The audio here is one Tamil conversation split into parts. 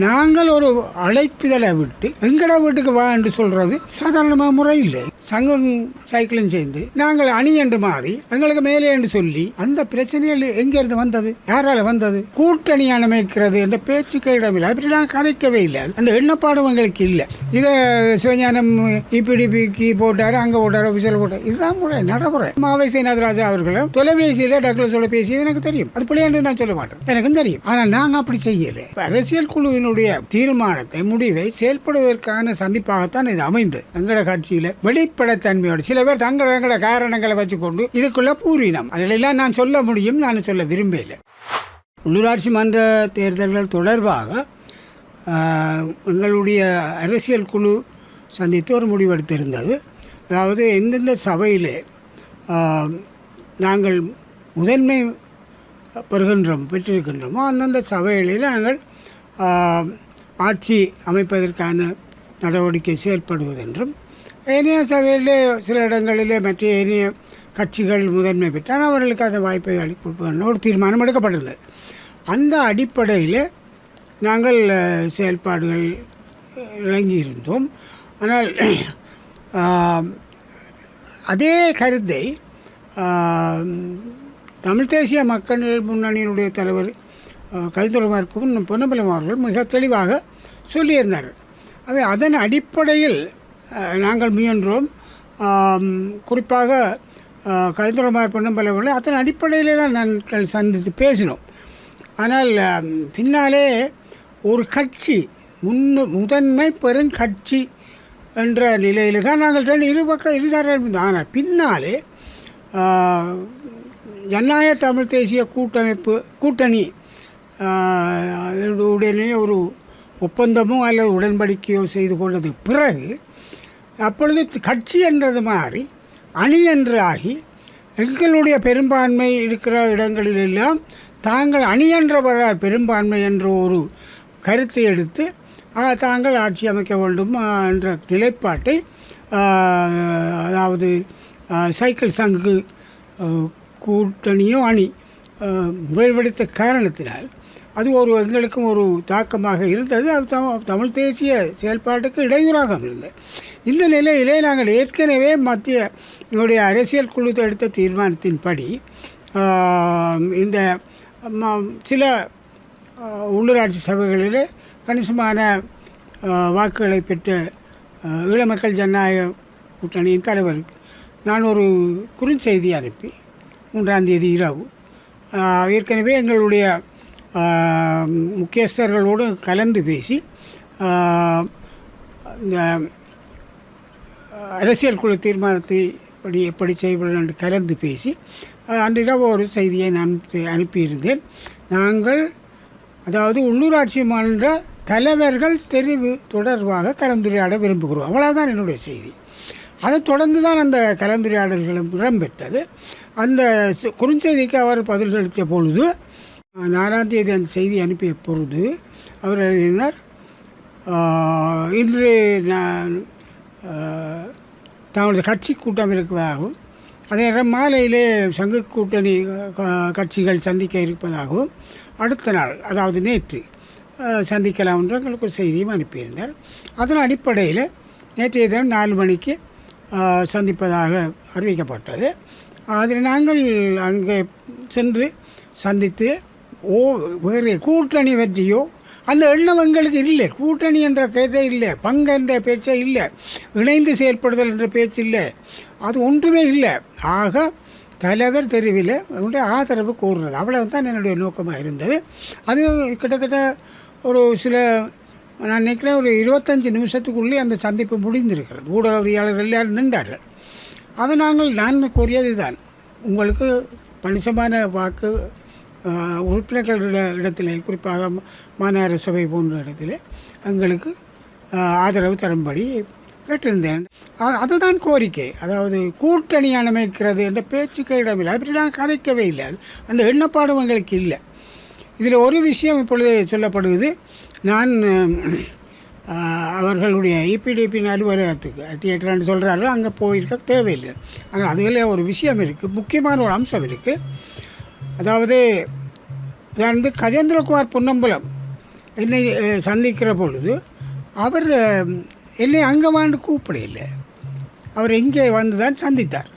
நாங்கள் ஒரு அழைப்புதலை விட்டு எங்கட வீட்டுக்கு வா என்று சொல்றது சாதாரணமாக முறை இல்லை சங்கம் சைக்கிளும் சேர்ந்து நாங்கள் அணி என்று மாறி எங்களுக்கு மேலே என்று சொல்லி அந்த பிரச்சனைகள் எங்கிருந்து வந்தது? யாரால வந்தது? கூட்டணி அமைக்கிறது என்ற பேச்சுக்கு இடமில்லை அப்படி நான் கதைக்கவே இல்லை. அந்த எண்ணப்பாடும் எங்களுக்கு இல்லை. இதை சிவஞானம் இபிடிபிக்கு போட்டாரு அங்கே போட்டாரு ஆஃபீஸில் போட்டார். இதுதான் முறை நடைமுறை. மாவை சேனாதராஜா அவர்களும் தொலைபேசியில் டக்ளஸோட பேசியது எனக்கு தெரியும். அது பிள்ளையாண்டு நான் சொல்ல மாட்டேன். எனக்கும் தெரியும். ஆனால் நாங்கள் அப்படி செய்யலை. அரசியல் குழுவின் அரசினுடைய தீர்மானத்தை முடிவை செயல்படுவதற்கான சந்திப்பாகத்தான் இது அமைந்தது. எங்கட கட்சியில் வெளிப்படைத்தன்மையோடு சில பேர் தங்கள எங்கட காரணங்களை வச்சுக்கொண்டு இதுக்குள்ள பூரினம். அதிலெல்லாம் நான் சொல்ல முடியும் நான் சொல்ல விரும்பல உள்ளூராட்சி மன்ற தேர்தல்கள் தொடர்பாக எங்களுடைய அரசியல் குழு சந்தித்து ஒரு முடிவெடுத்திருந்தது. அதாவது எந்தெந்த சபையிலே நாங்கள் முதன்மை பெறுகின்றோம் பெற்றிருக்கின்றோமோ அந்தந்த சபைகளில் நாங்கள் ஆட்சி அமைப்பதற்கான நடவடிக்கை செயல்படுவதென்றும் ஏனைய சபையிலே சில இடங்களிலே மற்ற ஏனைய கட்சிகள் முதன்மை பெற்றால் அவர்களுக்கு அந்த வாய்ப்பை அளிப்பதற்கு ஒரு தீர்மானம் எடுக்கப்பட்டது. அந்த அடிப்படையில் நாங்கள் செயல்பாடுகள் இறங்கியிருந்தோம் ஆனால் அதே கருத்தை தமிழ் தேசிய மக்கள் முன்னணியினுடைய தலைவர் கைதுறமாருக்கும் பொன்னம்பலம் அவர்கள் மிக தெளிவாக சொல்லியிருந்தார். அவை அதன் அடிப்படையில் நாங்கள் முயன்றோம். குறிப்பாக கைதுறமார் பொன்னம்பலம் அவர்கள் அதன் அடிப்படையிலே தான் நாங்கள் சந்தித்து பேசினோம். ஆனால் பின்னாலே ஒரு கட்சி முன்னு முதன்மை பெரும் கட்சி என்ற நிலையில் தான் நாங்கள் ரெண்டு இரு பக்கம் இருசாரம் ஆனால் பின்னாலே ஜனநாயக தமிழ் தேசிய கூட்டமைப்பு கூட்டணி உடனே ஒரு ஒப்பந்தமோ அல்லது உடன்படிக்கையோ செய்து கொண்டது பிறகு அப்பொழுது கட்சி என்றது மாறி அணி என்று ஆகி எங்களுடைய பெரும்பான்மை இருக்கிற இடங்களிலெல்லாம் தாங்கள் அணி என்ற பெரும்பான்மை என்ற ஒரு கருத்தை எடுத்து தாங்கள் ஆட்சி அமைக்க வேண்டும் என்ற நிலைப்பாட்டை அதாவது சைக்கிள் சங்கு கூட்டணியோ அணி ஆ, காரணத்தினால் அது ஒரு எங்களுக்கும் ஒரு தாக்கமாக இருந்தது. அது தம- தமிழ் தேசிய செயல்பாட்டுக்கு இடையூறாக இருந்தது. இந்த நிலையிலே நாங்கள் ஏற்கனவே மத்திய எங்களுடைய அரசியல் குழு எடுத்த தீர்மானத்தின்படி இந்த ம- சில உள்ளூராட்சி சபைகளிலே கணிசமான வாக்குகளை பெற்ற ஈழ மக்கள் ஜனநாயக கூட்டணியின் தலைவருக்கு நான் ஒரு குறுஞ்செய்தி அனுப்பி மூன்றாம் தேதி இரவு. ஏற்கனவே எங்களுடைய முக்கியஸ்தர்களோடு கலந்து பேசி இந்த அரசியல் குழு தீர்மானத்தை படி எப்படி செய்வது என்று கலந்து பேசி அஹ், அன்றிரவு ஒரு செய்தியை நான் அனுப்பி- அனுப்பியிருந்தேன். நாங்கள் அதாவது உள்ளூராட்சி மன்ற தலைவர்கள் தெரிவு தொடர்பாக கலந்துரையாட விரும்புகிறோம். அவ்வளோதான் என்னுடைய செய்தி. அதைத் தொடர்ந்து தான் அந்த கலந்துரையாடல்களும் இடம்பெற்றது. அந்த குறுஞ்செய்திக்கு அவர் பதில் அளித்த பொழுது நாலாம் தேதி அந்த செய்தி அனுப்பிய பொழுது அவர் எழுதினார் இன்று நான் தங்களது கட்சி கூட்டம் இருப்பதாகவும் அதே நேரம் மாலையிலே சங்க கூட்டணி கட்சிகள் சந்திக்க இருப்பதாகவும் அடுத்த நாள் அதாவது நேற்று சந்திக்கலாம் என்று எங்களுக்கு ஒரு செய்தியும் அனுப்பியிருந்தார். அதன் அடிப்படையில் நேற்றைய தினம் நாலு மணிக்கு சந்திப்பதாக அறிவிக்கப்பட்டது. அதில் நாங்கள் அங்கே சென்று சந்தித்து ஓ வேறு கூட்டணி வெற்றியோ? அந்த எண்ணம் எங்களுக்கு இல்லை. கூட்டணி என்ற பேச்சே இல்லை. பங்கு என்ற பேச்சே இல்லை. இணைந்து செயல்படுதல் என்ற பேச்சு இல்லை. அது ஒன்றுமே இல்லை. ஆக தலைவர் தெருவில் அவருடைய ஆதரவு கூறுறது அவ்வளவுதான் என்னுடைய நோக்கமாக இருந்தது. அது கிட்டத்தட்ட ஒரு சில நான் நினைக்கிறேன் ஒரு இருபத்தஞ்சி நிமிஷத்துக்குள்ளே அந்த சந்திப்பு முடிந்திருக்கிறது. ஊடகவியாளர் எல்லாரும் நின்றார்கள். அதை நாங்கள் நான் கூறியது தான் உங்களுக்கு பணிசமான வாக்கு உறுப்பினர்களுடைய இடத்திலே குறிப்பாக மாநகர சபை போன்ற இடத்திலே எங்களுக்கு ஆதரவு தரும்படி கேட்டிருந்தேன். அதுதான் கோரிக்கை. அதாவது கூட்டணி அமைக்கிறது என்ற பேச்சுக்கு இடமில்லை அப்படி நான் கதைக்கவே இல்லை. அந்த எண்ணப்பாடும் எங்களுக்கு இல்லை. இதில் ஒரு விஷயம் இப்பொழுது சொல்லப்படுவது நான் அவர்களுடைய இபிடிபின் அலுவலகத்துக்கு தியேட்டர்னு சொல்கிறார்கள் அங்கே போயிருக்க தேவையில்லை. ஆனால் அதில் ஒரு விஷயம் இருக்குது முக்கியமான ஒரு அம்சம் இருக்குது அதாவது வந்து கஜேந்திரகுமார் பொன்னம்பலம் என்னை சந்திக்கிற பொழுது அவர் என்னை அங்கே வாண்டு கூப்பிடல. அவர் இங்கே வந்து தான் சந்தித்தார்.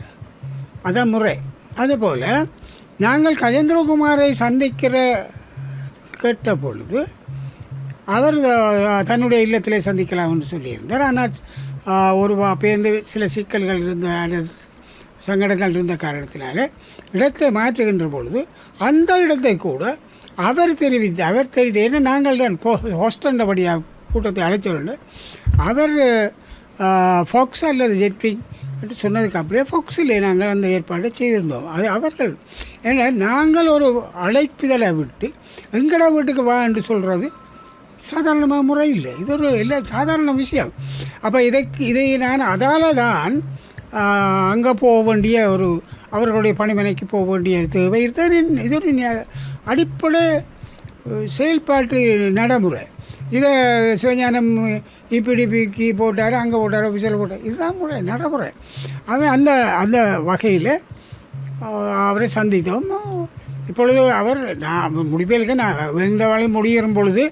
அதான் முறை. அதுபோல் நாங்கள் கஜேந்திரகுமாரை சந்திக்கிற கேட்ட பொழுது அவர் தன்னுடைய இல்லத்திலே சந்திக்கலாம்னு சொல்லியிருந்தார். ஆனால் ஒரு பேருந்து சில சிக்கல்கள் இருந்த சங்கடங்கள் இருந்த காரணத்தினால இடத்தை மாற்றுகின்ற பொழுது அந்த இடத்தை கூட அவர் தெரிவித்து அவர் தெரிவித்து ஏன்னா நாங்கள் தான் ஹோஸ்டண்டபடியாக கூட்டத்தை அழைச்சவர்கள். அவர் ஃபோக்ஸ் அல்லது ஜெட்பிங் என்று சொன்னதுக்கு அப்படியே ஃபோக்ஸிலே நாங்கள் அந்த ஏற்பாட்டை செய்திருந்தோம். அது அவர்கள். ஏன்னா நாங்கள் ஒரு அழைப்புதலை விட்டு எங்கடா வீட்டுக்கு வா என்று சொல்கிறது சாதாரணமாக முறை இல்லை இது ஒரு இல்லை சாதாரண விஷயம். அப்போ இதைக்கு இதை நான் அதால் தான் அங்கே போக வேண்டிய ஒரு அவர்களுடைய பணிமனைக்கு போக வேண்டிய தேவை. இருந்தது இது ஒரு அடிப்படை செயல்பாட்டு நடைமுறை. இதை சிவஞானம் இபிடிபிக்கு போட்டார் அங்கே போட்டார் ஆஃபீஸில் போட்டார். இதுதான் முறை நடைமுறை. அவன் அந்த அந்த வகையில் அவரை சந்தித்தோம். இப்பொழுது அவர் நான் முடிப்பேலுக்கு நான் எந்த வேலையும் முடியும் பொழுது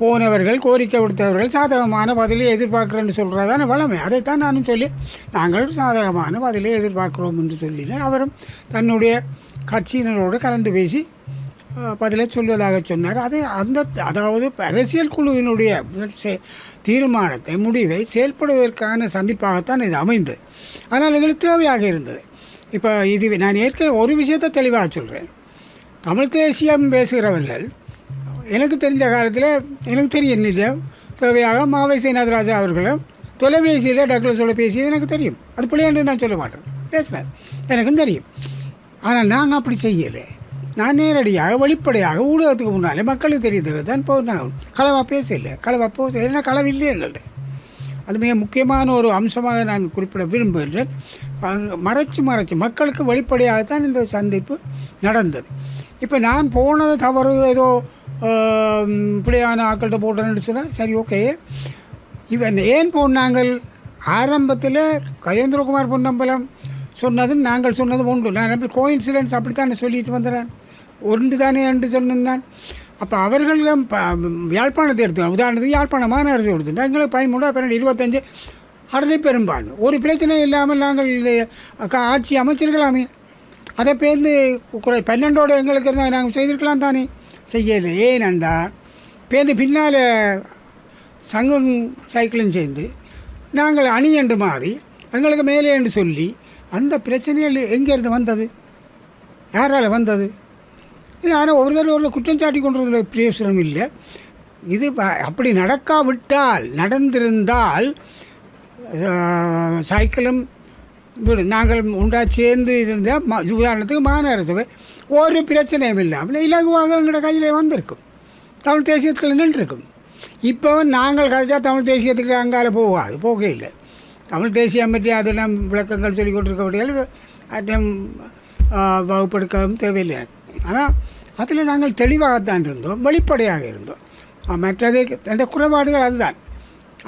போனவர்கள் கோரிக்கை விடுத்தவர்கள் சாதகமான பதிலை எதிர்பார்க்குறேன்னு சொல்கிறதான வளமை. அதைத்தான் நானும் சொல்லி நாங்கள் சாதகமான பதிலை எதிர்பார்க்குறோம் என்று சொல்லினேன் அவரும் தன்னுடைய கட்சியினரோடு கலந்து பேசி பதிலை சொல்வதாக சொன்னார். அது அந்த அதாவது அரசியல் குழுவினுடைய தீர்மானத்தை முடிவை செயல்படுவதற்கான சந்திப்பாகத்தான் இது அமைந்தது. ஆனால் எங்களுக்கு தேவையாக இருந்தது. இப்போ இது நான் ஏற்கனவே ஒரு விஷயத்தை தெளிவாக சொல்கிறேன் தமிழ் தேசியம் பேசுகிறவர்கள் எனக்கு தெரிஞ்ச காலத்தில் எனக்கு தெரியும் இல்லை தேவையாக மாவை சேனாதராஜா அவர்களும் தொலைபேசியில் டக்ளஸோட பேசியது எனக்கு தெரியும். அது பிள்ளையாண்டு நான் சொல்ல மாட்டேன். பேசினார். எனக்கும் தெரியும். ஆனால் நாங்கள் அப்படி செய்யலை. நான் நேரடியாக வெளிப்படையாக ஊடகத்துக்கு முன்னாலே மக்களுக்கு தெரியுது தான் போ நான் களவாக பேசலை. களவாக போக ஏன்னா களவு இல்லை எங்கள்கிட்ட அது மிக முக்கியமான ஒரு அம்சமாக நான் குறிப்பிட விரும்புகின்றேன். மறைச்சு மறைச்சு மக்களுக்கு வெளிப்படையாகத்தான் இந்த சந்திப்பு நடந்தது. இப்போ நான் போனது தவறு ஏதோ இப்படியான ஆக்கள்கிட்ட போட்டேன்னு சொன்னால் சரி ஓகே இவன் ஏன் போனாங்கள் ஆரம்பத்தில் கஜேந்திரகுமார் பொன்னம்பலம் சொன்னது நாங்கள் சொன்னது உண்டு. நான் அப்படி கோயின்சிடன்ஸ் அப்படித்தானே சொல்லிட்டு வந்துடுறேன் ஒன்று தானே என்று சொன்னான். அப்போ அவர்களும் ப யாழ்ப்பாணத்தை எடுத்துக்கணும் உதாரணத்துக்கு யாழ்ப்பாணம் மாநகரத்தை எடுத்துட்டோம் எங்களுக்கு பதிமூணு பன்னெண்டு இருபத்தஞ்சு அடுத்த பெரும்பான்மை ஒரு பிரச்சனை இல்லாமல் நாங்கள் ஆட்சி அமைச்சிருக்கலாமே. அதை பேர்ந்து குறை பன்னெண்டோட எங்களுக்கு இருந்தால் நாங்கள் செய்திருக்கலாம் தானே. செய்யலை ஏனண்டா பேருந்து பின்னால் சங்கம் சைக்கிளும் சேர்ந்து நாங்கள் அணி என்று மாறி எங்களுக்கு மேலே என்று சொல்லி அந்த பிரச்சனைகள் எங்கேருந்து வந்தது? யாரால் வந்தது? இது ஆனால் ஒரு தடவை ஒரு குற்றம் சாட்டி கொண்டதில் பிரயோசனம் இல்லை. இது அப்படி நடக்காவிட்டால் நடந்திருந்தால் சைக்கிளும் நாங்கள் உண்டா சேர்ந்து இருந்தால் ம உதாரணத்துக்கு மாநகர சபை ஒரு பிரச்சனையும் இல்லாமல் இலகுவாக எங்களோட கையில் வந்திருக்கும். தமிழ் தேசியத்தில் நின்றுருக்கும். இப்போ நாங்கள் கதைச்சா தமிழ் தேசியத்துக்கு அங்கால போகாது போகவே இல்லை. தமிழ் தேசியம் பற்றி அதெல்லாம் விளக்கங்கள் சொல்லி கொண்டிருக்கக்கூடிய அட்டம் வகுப்பெடுக்கவும் தேவையில்லை. ஆனால் அதில் நாங்கள் தெளிவாகத்தான் இருந்தோம். வெளிப்படையாக இருந்தோம். மற்றது அந்த குறைபாடுகள் அதுதான்.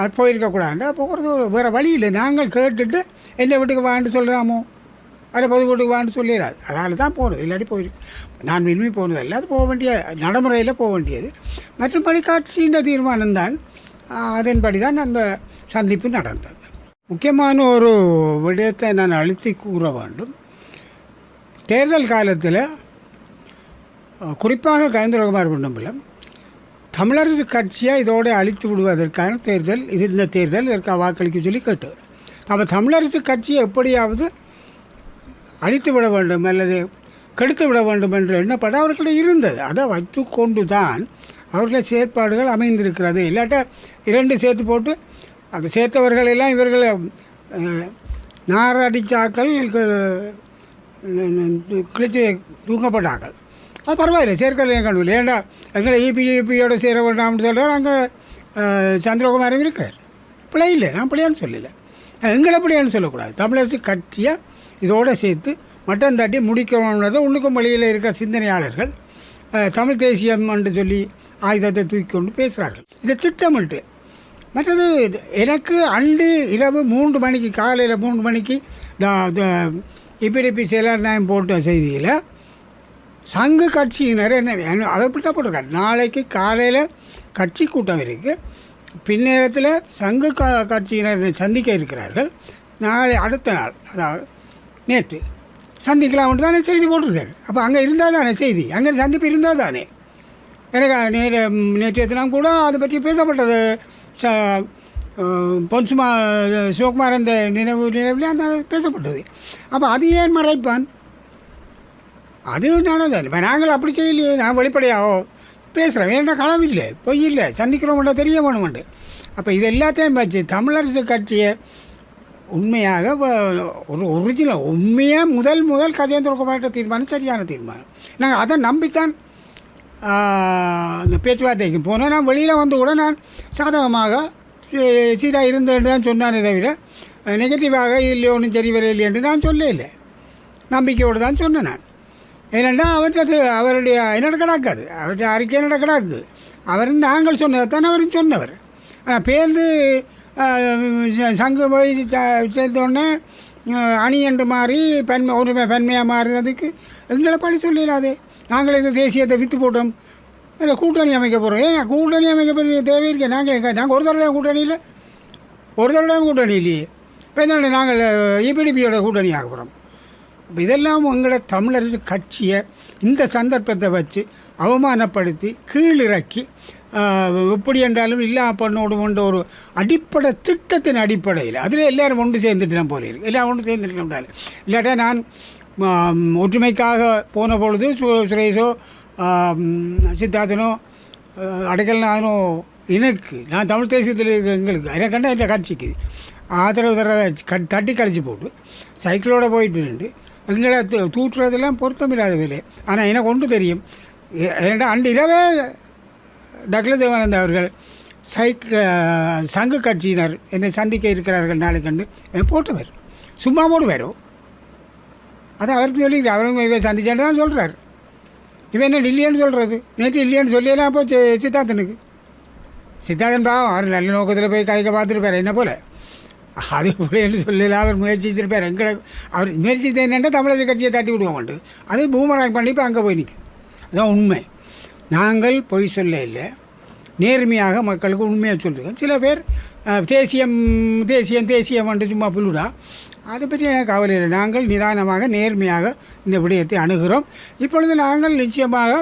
அது போயிருக்கக்கூடாது. அப்போ ஒரு வேறு வழி இல்லை. நாங்கள் கேட்டுட்டு என்ன வீட்டுக்கு வாங்கிட்டு சொல்கிறாமோ அதில் பொது வீட்டுக்கு வான்னு சொல்லிடாது அதனால தான் போகணும் இல்லாட்டி போயிருக்கு நான் விரும்பி போனதல்ல. அது போக வேண்டிய நடைமுறையில் போக வேண்டியது. மற்றபடி காட்சியின் தீர்மானம் தான் அதன்படி தான் அந்த சந்திப்பு நடந்தது. முக்கியமான ஒரு விடயத்தை நான் அழுத்தி கூற வேண்டும். தேர்தல் காலத்தில் குறிப்பாக கயந்திரகுமார் பொன்னம்பலம் தமிழரசு கட்சியை இதோடு அழித்து விடுவதற்கான தேர்தல் இது இந்த தேர்தல் இதற்காக வாக்களிக்க சொல்லி கேட்டு அப்போ தமிழரசு கட்சியை எப்படியாவது அழித்து விட வேண்டும் அல்லது கெடுத்து விட வேண்டும் என்ற எண்ணப்பட அவர்களிடம் இருந்தது. அதை வைத்து கொண்டு தான் அவர்கள செயற்பாடுகள் அமைந்திருக்கிறது. இல்லாட்ட இரண்டு சேர்த்து போட்டு அது சேர்த்தவர்கள் எல்லாம் இவர்களை நாரடிச்சாக்கள் கிழிச்சு தூங்கப்பட்டாக்கள் அது பரவாயில்லை சேர்க்கல கண்டுபிடி ஏன்டா எங்களை இபிஇபியோட சேர வேண்டாம்னு சொல்கிறார் அங்கே சந்திரகுமாரம் இருக்கிறார். பிள்ளை இல்லை நான் பிள்ளையான்னு சொல்லலை. எங்களை பிள்ளையான்னு சொல்லக்கூடாது. தமிழரசு கட்சியாக இதோடு சேர்த்து மட்டம் தட்டி முடிக்கணுன்றதை உள்ளுக்கும் வழியில் இருக்கிற சிந்தனையாளர்கள் தமிழ் தேசியம் என்று சொல்லி ஆயுதத்தை தூக்கி கொண்டு பேசுகிறார்கள் இதை திட்டமிட்டு மற்றது இது- எனக்கு அன்று இரவு மூன்று மணிக்கு காலையில் மூன்று மணிக்கு இபிடிபி செயலாளர் நாயம் போட்ட செய்தியில் சங்கு கட்சியினர் என்ன அதை இப்படி தான் போட்டிருக்காரு நாளைக்கு காலையில் கட்சி கூட்டம் இருக்குது பின்னேரத்தில் சங்கு க கட்சியினரை சந்திக்க இருக்கிறார்கள். நாளை அடுத்த நாள் அதாவது நேற்று. சந்திக்கலாம்னு தானே செய்தி போட்டிருக்காரு. அப்போ அங்கே இருந்தால் தானே செய்தி? அங்கே சந்திப்பு இருந்தால் தானே? எனக்கு நேற்று நேற்றைய தினம் கூட அதை பற்றி பேசப்பட்டது. ச பொன்சுமா சிவகுமார் என்ற நினைவு நினைவில் அந்த பேசப்பட்டது. அப்போ அது ஏன் மறைப்பான்? அது நடந்தது இப்போ நாங்கள் அப்படி செய்யலையே நான் வெளிப்படையாவோ பேசுகிறேன் வேண்டாம் களம் இல்லை பொய் இல்லை. சந்திக்கிறோம்டா தெரிய வேணுமெண்டு அப்போ இது எல்லாத்தையும் வச்சு தமிழரசு கட்சியை உண்மையாக ஒரு ஒரிஜினல் உண்மையாக முதல் முதல் கஜேந்திர குமார்கிட்ட தீர்மானம் சரியான தீர்மானம். நாங்கள் அதை நம்பித்தான் இந்த பேச்சுவார்த்தைக்கு போனோம் நான் வெளியில் வந்து கூட நான் சாதகமாக சீராக இருந்தேன்னு தான் சொன்னானே தவிர நெகட்டிவாக இல்லை ஒன்றும் சரி வர இல்லையென்று நான் சொல்ல இல்லை. நம்பிக்கையோடு தான் சொன்னேன் நான். ஏனென்றால் அவர்கிட்ட அவருடைய என்னோட கிடாக்காது அவருடைய அறிக்கை என்னோட கிடாக்கு அவர் நாங்கள் சொன்னதை தான் அவரும் சொன்னவர். ஆனால் பேருந்து சங்கு போய் ச- சேர்ந்த அணி என்று மாறி பெண்மை ஒருமை பெண்மையாக மாறுறதுக்கு எங்களை படி சொல்லிடாது. நாங்கள் இந்த தேசியத்தை விற்று போட்டோம். இல்லை கூட்டணி அமைக்க போகிறோம் ஏன் கூட்டணி அமைக்க போகிற தேவை இருக்கே. நாங்கள் எங்க- நாங்கள் ஒரு தடவை கூட்டணியில் ஒரு தடவை கூட்டணி இல்லையே. இப்போ இதனால் நாங்கள் இபிடிபியோட கூட்டணி ஆக போகிறோம் இதெல்லாம் உங்களோட தமிழரசு கட்சியை இந்த சந்தர்ப்பத்தை வச்சு அவமானப்படுத்தி கீழிறக்கி எப்படி என்றாலும் இல்லா பண்ணோடுமன்ற ஒரு அடிப்படை திட்டத்தின் அடிப்படையில். அதில் எல்லோரும் ஒன்று சேர்ந்துட்டு போல இருக்கு. எல்லாம் ஒன்று சேர்ந்துட்டு இல்லாட்டா நான் ஒற்றுமைக்காக போன பொழுது சு சுரேஷோ சித்தார்த்தனோ ஆஹ், அடைக்கல்நாதனோ எனக்கு நான் தமிழ் தேசியத்தில் இருக்க எங்களுக்கு எனக்கு கண்டா என் கட்சிக்கு ஆதரவு தர தட்டி கழிச்சு போட்டு சைக்கிளோடு போயிட்டு இருந்து எங்களை தூ- தூற்றுறதெல்லாம் பொருத்தமில்லாத வேலை. ஆனால் எனக்கு ஒன்று தெரியும். ஏன்னா அண்டு இரவே டக்ளஸ் தேவானந்த் அவர்கள் சைக் சங்க கட்சியினர் என்னை சந்திக்க இருக்கிறார்கள் நாளைக்கு கண்டு என்னை போட்டுவார். சும்மா போடு வரும் அதை அவருக்கு சொல்லி அவரும் இவன் சந்திச்சான்னு தான் சொல்கிறார் இவன் என்ன இல்லையான்னு சொல்கிறது நேற்று இல்லையேன்னு சொல்லியெல்லாம் அப்போ சித்தார்த்தனுக்கு. சித்தார்த்தன் பாவம். அவர் நல்ல நோக்கத்தில் போய் கைக்க பார்த்துருப்பார். என்ன போல்? அது போல என்று சொல்லல. அவர் முயற்சித்திருப்பார். எங்களை அவர் முயற்சி என்னென்னா தமிழக கட்சியை தட்டி விடுவோம் அது பூமராங் பண்ணி இப்போ அங்கே போய் நிற்கும் அதுதான் உண்மை. நாங்கள் பொய் சொல்ல இல்லை. நேர்மையாக மக்களுக்கு உண்மையாக சொல்லுவோம் சில பேர் தேசியம் தேசியம் தேசியம் என்று சும்மா புல்லுடா அதை பற்றி எனக்கு கவலை இல்லை. நாங்கள் நிதானமாக நேர்மையாக இந்த விடயத்தை அணுகிறோம். இப்பொழுது நாங்கள் நிச்சயமாக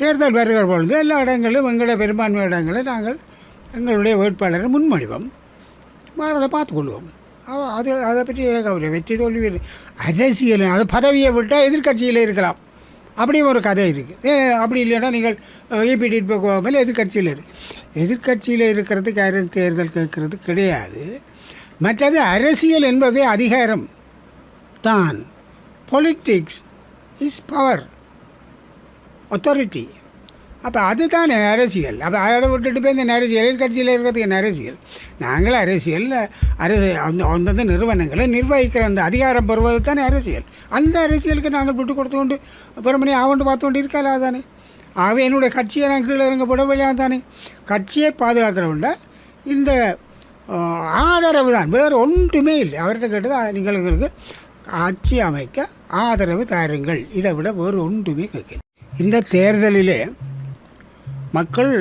தேர்தல் வருகிற பொழுது எல்லா இடங்களிலும் எங்களுடைய பெரும்பான்மை இடங்களில் நாங்கள் எங்களுடைய வேட்பாளரை முன்மொழிவோம். அதை பார்த்துக்கொள்வோம் அது அதை பற்றி எனக்கு கவலை வெற்றி தோல்வி அரசியல் அது பதவியை விட்டால் எதிர்கட்சியில் இருக்கலாம். அப்படி ஒரு கதை இருக்குது அப்படி இல்லைன்னா நீங்கள் இபிடி போகாமல் எதிர்க்கட்சியில் இருக்கு எதிர்க்கட்சியில் இருக்கிறதுக்கு யாரும் தேர்தல் கேட்கறது கிடையாது. மற்றது அரசியல் என்பது அதிகாரம். தான். Politics is power authority. அப்போ அதுதானே அரசியல். அப்போ அதை விட்டுட்டு போய் இந்த அரசியல் எதிர்கட்சியில் இருக்கிறதுக்கு என்ன அரசியல்? நாங்கள் அரசியல் அரசு அந்த அந்தந்த நிறுவனங்களை நிர்வகிக்கிற அந்த அதிகாரம் பெறுவது தானே அரசியல். அந்த அரசியலுக்கு நாங்கள் விட்டு கொடுத்து கொண்டு பெருமணி ஆவண்டு பார்த்து கொண்டு இருக்காளா தானே ஆகவே என்னுடைய கட்சியை நான் கீழே இறங்க போடவில்லையா தானே கட்சியை பாதுகாக்கிறவண்ட இந்த ஆதரவு தான். வேறு ஒன்றுமே இல்லை. அவர்கிட்ட கேட்டது நீங்கள் எங்களுக்கு ஆட்சி அமைக்க ஆதரவு தாருங்கள். இதை விட வேறு ஒன்றுமே கேட்கல. இந்த தேர்தலிலே மக்கள்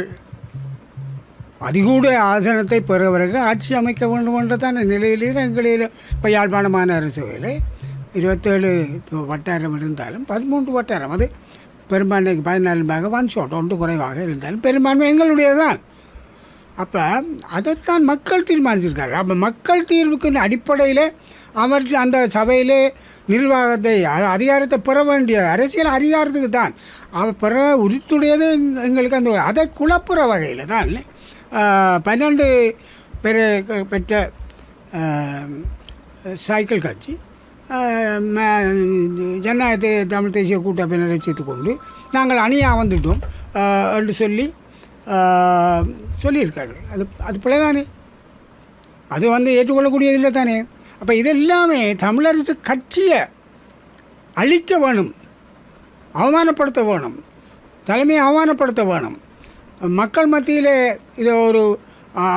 அதிகூட ஆசனத்தை பெறவர்கள் ஆட்சி அமைக்க வேண்டும் என்றதான நிலையிலே எங்களில் இப்போ யாழ்ப்பாண மாநகர சபையில் இருபத்தேழு வட்டாரம் இருந்தாலும் பதிமூன்று வட்டாரம். அது பெரும்பான்மைக்கு பதினாலு பாக ஒன் ஷாட் ஒன்று குறைவாக இருந்தாலும் பெரும்பான்மை எங்களுடையது தான் அப்போ அதைத்தான் மக்கள் தீர்மானிச்சிருக்காங்க. அப்போ மக்கள் தீர்வுக்கு அடிப்படையில் அவர்கள் அந்த சபையிலே நிர்வாகத்தை அ- அதிகாரத்தை பெற வேண்டிய அரசியல் அதிகாரத்துக்கு தான். அவ பெற உரித்துடையது எங்களுக்கு அந்த அதை குழப்புற வகையில் தான் பன்னெண்டு பேர் பெற்ற சைக்கிள் கட்சி ஜனநாயகத்தை ஜனநாயக தமிழ் தேசிய கூட்டமைப்பினரை சேர்த்துக்கொண்டு நாங்கள் அணியாக வந்துட்டோம் என்று சொல்லி சொல்லியிருக்கார்கள். சொல்லியிருக்காரு அது அது பிள்ளைதானே அது வந்து ஏற்றுக்கொள்ளக்கூடியதில்லை தானே? அப்போ இதெல்லாமே தமிழரசு கட்சியை அழிக்க வேணும் அவமானப்படுத்த வேணும் தலைமையை அவமானப்படுத்த வேணும். மக்கள் மத்தியில் இதை ஒரு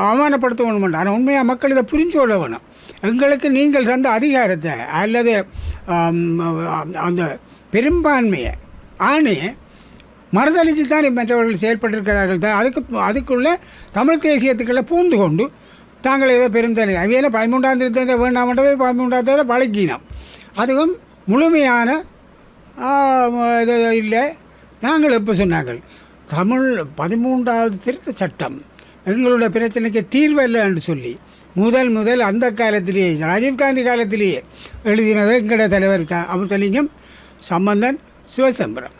அவமானப்படுத்த வேணும் ஆனால் உண்மையாக மக்கள் இதை புரிஞ்சு கொள்ள வேணும். எங்களுக்கு நீங்கள் தந்த அதிகாரத்தை அல்லது அந்த பெரும்பான்மையை ஆணையை மறுதளித்து தான் மற்றவர்கள் செயல்பட்டிருக்கிறார்கள் தான். அதுக்கு அதுக்குள்ளே தமிழ் தேசியத்துக்குள்ளே பூந்து கொண்டு தாங்கள் ஏதோ பெருந்தலை அவையில பதிமூன்றாம் திருத்தத்தை வேண்டாமட்டவே பதிமூன்றாம் தேதி பழக்கினோம். அதுவும் முழுமையான இது இல்லை. நாங்கள் எப்போ சொன்னாங்கள் தமிழ் பதிமூன்றாவது திருத்த சட்டம் எங்களுடைய பிரச்சனைக்கு தீர்வு இல்லை என்று சொல்லி முதல் முதல் அந்த காலத்திலேயே ராஜீவ்காந்தி காலத்திலேயே எழுதினது எங்களுடைய தலைவர் ச- அமிர்தலிங்கம் சம்பந்தன் சிவசம்பரம்.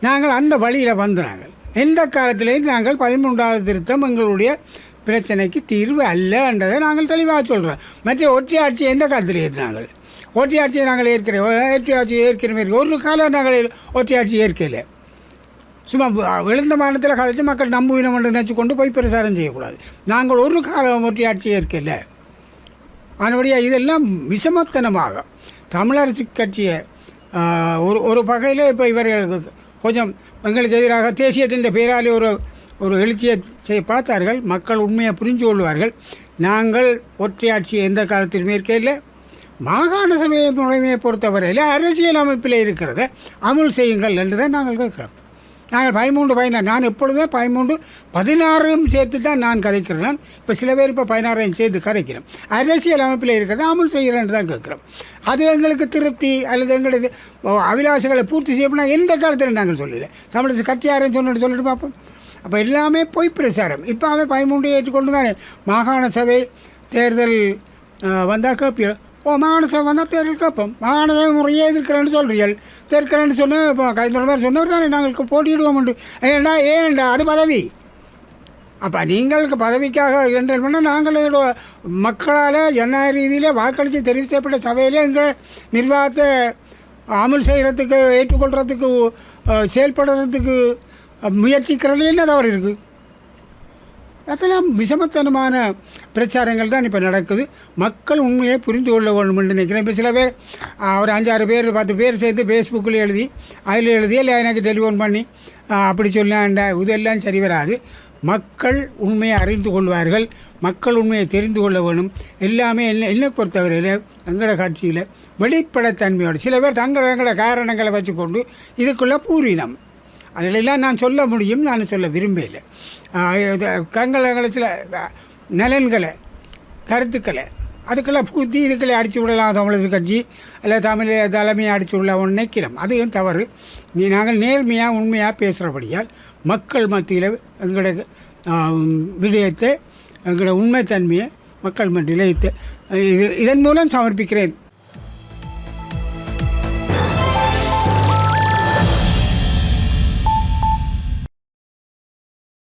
நாங்கள் அந்த வழியில் வந்து நாங்கள் எந்த காலத்திலேயும் நாங்கள் பதிமூன்றாவது திருத்தம் எங்களுடைய பிரச்சனைக்கு தீர்வு அல்ல என்றதை நாங்கள் தெளிவாக சொல்கிறோம் மற்ற ஒற்றையாட்சி எந்த காலத்தில் ஏற்றினாங்கள் ஒற்றையாட்சியை நாங்கள் ஏற்கிறோம் ஒற்றையாட்சி ஏற்கிறோம் ஏற்க- ஒரு காலம் நாங்கள் ஒற்றையாட்சி ஏற்கல. சும்மா விழுந்த எழுந்த மாநிலத்தில் கதைச்சு மக்கள் நம்புவினம் என்று நினச்சி கொண்டு போய் பிரசாரம் செய்யக்கூடாது. நாங்கள் ஒரு காலம் ஒற்றையாட்சி ஏற்கல. அதனுடைய இதெல்லாம் விஷமத்தனமாக தமிழரசு கட்சியை ஒரு ஒரு வகையில் இப்போ இவர்கள் கொஞ்சம் எங்களுக்கு எதிராக தேசியத்தின் பேராலே ஒரு ஒரு எழுச்சியை செய்ய பார்த்தார்கள். மக்கள் உண்மையை புரிஞ்சு கொள்வார்கள். நாங்கள் ஒற்றையாட்சி எந்த காலத்தில் மேற்கையில் மாகாண சபையை முறைமையை பொறுத்தவரையில் அரசியல் அமைப்பில் இருக்கிறத அமுல் செய்யுங்கள் என்று தான் நாங்கள் கேட்குறோம். நாங்கள் பதிமூன்று பதினாறு நான் எப்பொழுதுமே பதிமூன்று பதினாறும் சேர்த்து தான் நான் கதைக்கிறேன். இப்போ சில பேர் இப்போ பதினாறையும் சேர்த்து கதைக்கிறோம். அரசியல் அமைப்பில் இருக்கிறத அமல் செய்கிறேன்னு தான் கேட்குறோம். அது எங்களுக்கு திருப்தி அல்லது எங்களது ஓ, பூர்த்தி செய்யணும்னா எந்த காலத்தில் நாங்கள் சொல்லல. தமிழக கட்சியாரையும் சொன்னிட்டு சொல்லிட்டு பார்ப்போம். அப்போ எல்லாமே பொய் பிரச்சாரம். இப்போ அவன் பதிமூன்று ஏற்றுக்கொண்டு தானே மாகாண சபை தேர்தல் வந்தால் கேட்பீங்க ஓ மானச வந்தால் தேர்தல் கேட்போம் முறையே எதிர்க்கிறேன்னு சொல்கிறீர்கள் எதிர்க்கிறேன்னு சொன்ன இப்போ கைத்தொடர் மாதிரி சொன்னவர் தானே நாங்கள் போட்டியிடுவோம் உண்டு ஏண்டா ஏன்டா அது பதவி. அப்போ நீங்கள் பதவிக்காக என்றால் பண்ணால் நாங்கள் மக்களால் ஜனநாயக ரீதியில் வாக்களித்து தெரிவு செய்யப்பட்ட சபையில் எங்களை நிர்வாகத்தை அமல் செய்கிறதுக்கு ஏற்றுக்கொள்கிறதுக்கு செயல்படுறதுக்கு அஹ், முயற்சிக்கிறதுல என்ன தவறு இருக்குது அதெல்லாம் விஷமத்தனமான பிரச்சாரங்கள் தான் இப்போ நடக்குது. மக்கள் உண்மையை புரிந்து கொள்ள வேண்டும் என்று நினைக்கிறேன். இப்போ சில பேர் ஒரு அஞ்சாறு பேர் பத்து பேர் சேர்த்து ஃபேஸ்புக்கில் எழுதி அதில் எழுதி இல்லை எனக்கு டெலிஃபோன் பண்ணி அப்படி சொல்லாண்ட இதெல்லாம் சரி வராது. மக்கள் உண்மையை அறிந்து கொள்வார்கள். மக்கள் உண்மையை தெரிந்து கொள்ள வேணும். எல்லாமே என்ன என்னை பொறுத்தவரையில் எங்களோட காட்சியில் வெளிப்படைத்தன்மையோடு சில பேர் தங்கள் எங்களோட காரணங்களை வச்சுக்கொண்டு இதுக்குள்ளே பூரினம். அதிலெல்லாம் நான் சொல்ல முடியும் நான் சொல்ல விரும்பல கங்களை சில நலன்களை கருத்துக்களை அதுக்கெல்லாம் புத்தி இதுக்களை அடித்து விடலாம் தமிழரசு கட்சி அல்ல தமிழ் தலைமையை அடித்து விடலாம் நினைக்கிறோம். அதுவும் தவறு. நீ நாங்கள் நேர்மையாக உண்மையாக பேசுகிறபடியால் மக்கள் மத்தியில் எங்களோட விடயத்தை எங்களோட உண்மைத்தன்மையை மக்கள் மத்தியில் இது இதன் மூலம் சமர்ப்பிக்கிறேன்.